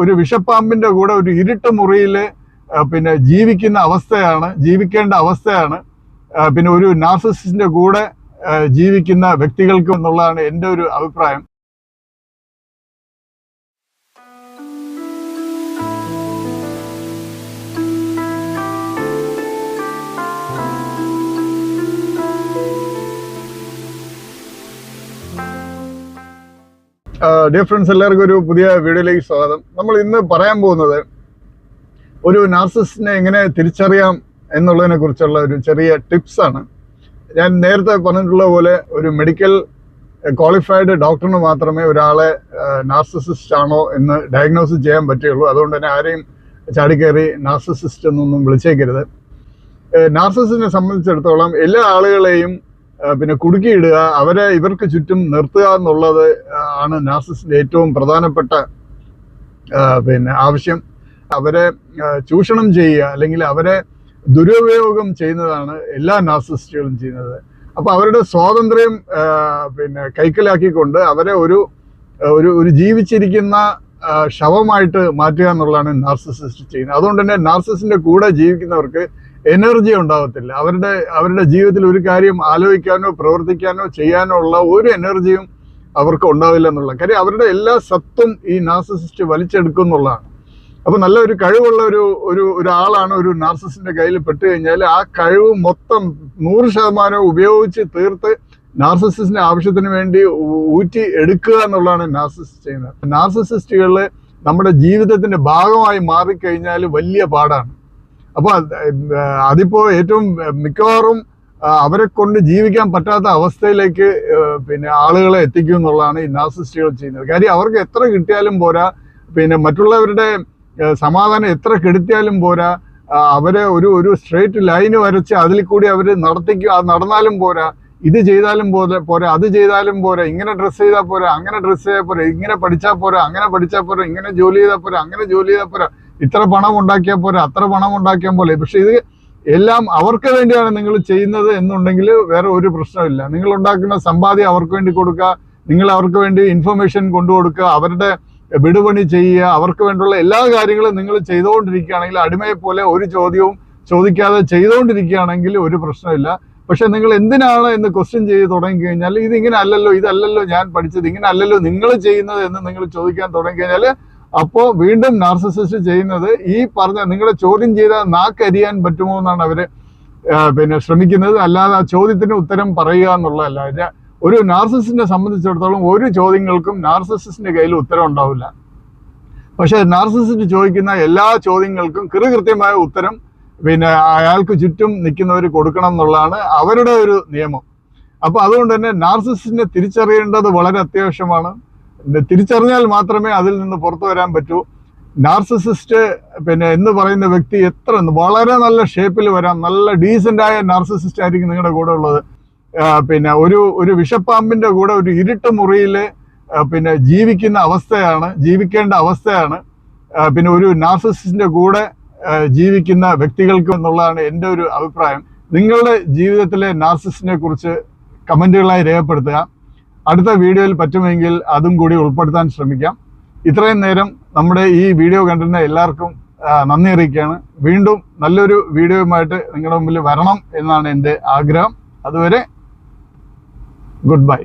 ഒരു വിഷപ്പാമ്പിന്റെ കൂടെ ഒരു ഇരുട്ട് മുറിയിൽ പിന്നെ ജീവിക്കുന്ന അവസ്ഥയാണ് ജീവിക്കേണ്ട അവസ്ഥയാണ്. പിന്നെ ഒരു നാർസിസിന്റെ കൂടെ ജീവിക്കുന്ന വ്യക്തികൾക്ക് എന്നുള്ളതാണ് എന്റെ ഒരു അഭിപ്രായം. ഡിയർ ഫ്രണ്ട്സ് എല്ലാവർക്കും ഒരു പുതിയ വീഡിയോയിലേക്ക് സ്വാഗതം. നമ്മൾ ഇന്ന് പറയാൻ പോകുന്നത് ഒരു നാർസിസ്റ്റിനെ എങ്ങനെ തിരിച്ചറിയാം എന്നുള്ളതിനെ കുറിച്ചുള്ള ഒരു ചെറിയ ടിപ്സ് ആണ്. ഞാൻ നേരത്തെ പറഞ്ഞിട്ടുള്ള പോലെ ഒരു മെഡിക്കൽ ക്വാളിഫൈഡ് ഡോക്ടറിന് മാത്രമേ ഒരാളെ നാർസിസിസ്റ്റ് ആണോ എന്ന് ഡയഗ്നോസ് ചെയ്യാൻ പറ്റുകയുള്ളൂ. അതുകൊണ്ട് തന്നെ ആരെയും ചാടിക്കേറി നാർസിസിസ്റ്റ് എന്നൊന്നും വിളിച്ചേക്കരുത്. നാർസിസിനെ സംബന്ധിച്ചിടത്തോളം എല്ലാ ആളുകളെയും പിന്നെ കുടുക്കിയിടുക അവരെ ഇവർക്ക് ചുറ്റും നിർത്തുക എന്നുള്ളത് ആണ് നാസിസിന്റെ ഏറ്റവും പ്രധാനപ്പെട്ട പിന്നെ ആവശ്യം. അവരെ ചൂഷണം ചെയ്യുക അല്ലെങ്കിൽ അവരെ ദുരുപയോഗം ചെയ്യുന്നതാണ് എല്ലാ നാസിസ്റ്റുകളും ചെയ്യുന്നത്. അപ്പോൾ അവരുടെ സ്വാതന്ത്ര്യം പിന്നെ കൈക്കലാക്കിക്കൊണ്ട് അവരെ ഒരു ഒരു ഒരു ജീവിച്ചിരിക്കുന്ന ശവമായിട്ട് മാറ്റുക എന്നുള്ളതാണ് നാർസിസിസ്റ്റ് ചെയ്യുന്നത്. അതുകൊണ്ട് തന്നെ നാർസിസിന്റെ കൂടെ ജീവിക്കുന്നവർക്ക് എനർജി ഉണ്ടാവത്തില്ല. അവരുടെ അവരുടെ ജീവിതത്തിൽ ഒരു കാര്യം ആലോചിക്കാനോ പ്രവർത്തിക്കാനോ ചെയ്യാനോ ഉള്ള ഒരു എനർജിയും അവർക്ക് ഉണ്ടാവില്ല എന്നുള്ള കാര്യം അവരുടെ എല്ലാ സത്തും ഈ നാർസിസിസ്റ്റ് വലിച്ചെടുക്കും എന്നുള്ളതാണ്. അപ്പൊ നല്ല ഒരു കഴിവുള്ള ഒരു ഒരു ഒരാളാണ് ഒരു നാർസിസിന്റെ കയ്യിൽ പെട്ട് കഴിഞ്ഞാൽ ആ കഴിവ് മൊത്തം നൂറ് ശതമാനം ഉപയോഗിച്ച് തീർത്ത് നാർസിസിന്റെ ആവശ്യത്തിന് വേണ്ടി ഊറ്റി എടുക്കുക എന്നുള്ളതാണ് നാർസിസിസ്റ്റ് ചെയ്യുന്നത്. നാർസിസിസ്റ്റുകൾ നമ്മുടെ ജീവിതത്തിന്റെ ഭാഗമായി മാറിക്കഴിഞ്ഞാൽ വലിയ പാടാണ്. അപ്പോൾ അതിപ്പോ ഏറ്റവും മിക്കവാറും അവരെ കൊണ്ട് ജീവിക്കാൻ പറ്റാത്ത അവസ്ഥയിലേക്ക് പിന്നെ ആളുകളെ എത്തിക്കും എന്നുള്ളതാണ് ഈ നാസിസ്റ്റുകൾ ചെയ്യുന്നത്. കാര്യം അവർക്ക് എത്ര കിട്ടിയാലും പോരാ. പിന്നെ മറ്റുള്ളവരുടെ സമാധാനം എത്ര കെടുത്തിയാലും പോരാ. അവരെ ഒരു ഒരു സ്ട്രേറ്റ് ലൈന് വരച്ച് അതിൽ കൂടി അവർ നടത്തിക്കും അത് നടന്നാലും പോരാ. ഇത് ചെയ്താലും പോലെ പോരാ. അത് ചെയ്താലും പോരാ. ഇങ്ങനെ ഡ്രസ്സ് ചെയ്താൽ പോരാ. അങ്ങനെ ഡ്രസ്സ് ചെയ്താൽ പോരാ. ഇങ്ങനെ പഠിച്ചാൽ പോരാ. അങ്ങനെ പഠിച്ചാൽ പോരാ. ഇങ്ങനെ ജോലി ചെയ്താൽ പോരാ. അങ്ങനെ ജോലി ചെയ്താൽ പോരാ. ഇത്ര പണം ഉണ്ടാക്കിയാൽ പോലെ അത്ര പണം ഉണ്ടാക്കിയാൽ പോലെ പക്ഷെ ഇത് എല്ലാം അവർക്ക് വേണ്ടിയാണ് നിങ്ങൾ ചെയ്യുന്നത് എന്നുണ്ടെങ്കിൽ വേറെ ഒരു പ്രശ്നമില്ല നിങ്ങൾ ഉണ്ടാക്കുന്ന സമ്പാദ്യം അവർക്ക് വേണ്ടി കൊടുക്കുക നിങ്ങൾ അവർക്ക് വേണ്ടി ഇൻഫർമേഷൻ കൊണ്ടുകൊടുക്കുക അവരുടെ വിടുപണി ചെയ്യുക അവർക്ക് വേണ്ടിയുള്ള എല്ലാ കാര്യങ്ങളും നിങ്ങൾ ചെയ്തുകൊണ്ടിരിക്കുകയാണെങ്കിൽ അടിമയെ പോലെ ഒരു ചോദ്യവും ചോദിക്കാതെ ചെയ്തുകൊണ്ടിരിക്കുകയാണെങ്കിൽ ഒരു പ്രശ്നമില്ല പക്ഷെ നിങ്ങൾ എന്തിനാണ് എന്ന് ക്വസ്റ്റ്യൻ ചെയ്ത് തുടങ്ങി കഴിഞ്ഞാൽ ഇത് ഇങ്ങനെ അല്ലല്ലോ ഇതല്ലല്ലോ ഞാൻ പഠിച്ചത് ഇങ്ങനെ അല്ലല്ലോ നിങ്ങൾ ചെയ്യുന്നത് എന്ന് നിങ്ങൾ ചോദിക്കാൻ തുടങ്ങി കഴിഞ്ഞാൽ അപ്പോൾ വീണ്ടും നാർസിസിസ്റ്റ് ചെയ്യുന്നത് ഈ പറഞ്ഞ നിങ്ങളെ ചോദ്യം ചെയ്താൽ നാക്കരിയാൻ പറ്റുമോ എന്നാണ് അവർ പിന്നെ ശ്രമിക്കുന്നത്. അല്ലാതെ ആ ചോദ്യത്തിന് ഉത്തരം പറയുക എന്നുള്ളതല്ല. ഒരു നാർസിസിനെ സംബന്ധിച്ചിടത്തോളം ഒരു ചോദ്യങ്ങൾക്കും നാർസസിന്റെ കയ്യിൽ ഉത്തരം ഉണ്ടാവില്ല. പക്ഷെ നാർസിസിസ്റ്റ് ചോദിക്കുന്ന എല്ലാ ചോദ്യങ്ങൾക്കും കൃത്യമായ ഉത്തരം പിന്നെ അയാൾക്ക് ചുറ്റും നിൽക്കുന്നവർ കൊടുക്കണം എന്നുള്ളതാണ് അവരുടെ ഒരു നിയമം. അപ്പൊ അതുകൊണ്ട് തന്നെ നാർസിസിനെ തിരിച്ചറിയേണ്ടത് വളരെ അത്യാവശ്യമാണ്. തിരിച്ചറിഞ്ഞാൽ മാത്രമേ അതിൽ നിന്ന് പുറത്തു വരാൻ പറ്റൂ. നാർസിസിസ്റ്റ് പിന്നെ എന്ന് പറയുന്ന വ്യക്തി എത്ര വളരെ നല്ല ഷേപ്പിൽ വരാം. നല്ല ഡീസന്റ് ആയ നാർസിസിസ്റ്റ് ആയിരിക്കും നിങ്ങളുടെ കൂടെ ഉള്ളത്. പിന്നെ ഒരു ഒരു വിഷപ്പാമ്പിന്റെ കൂടെ ഒരു ഇരുട്ട് മുറിയിൽ പിന്നെ ജീവിക്കുന്ന അവസ്ഥയാണ് ജീവിക്കേണ്ട അവസ്ഥയാണ്. പിന്നെ ഒരു നാർസിസിന്റെ കൂടെ ജീവിക്കുന്ന വ്യക്തികൾക്ക് എന്നുള്ളതാണ് എന്റെ ഒരു അഭിപ്രായം. നിങ്ങളുടെ ജീവിതത്തിലെ നാർസിസിനെ കുറിച്ച് കമന്റുകളായി രേഖപ്പെടുത്തുക. അടുത്ത വീഡിയോയിൽ പറ്റുമെങ്കിൽ അതും കൂടി ഉൾപ്പെടുത്താൻ ശ്രമിക്കാം. ഇത്രയും നേരം നമ്മുടെ ഈ വീഡിയോ കണ്ടിരുന്ന എല്ലാവർക്കും നന്ദി അറിയിക്കുകയാണ്. വീണ്ടും നല്ലൊരു വീഡിയോയുമായിട്ട് നിങ്ങളുടെ മുമ്പിൽ വരണം എന്നാണ് എന്റെ ആഗ്രഹം. അതുവരെ ഗുഡ് ബൈ.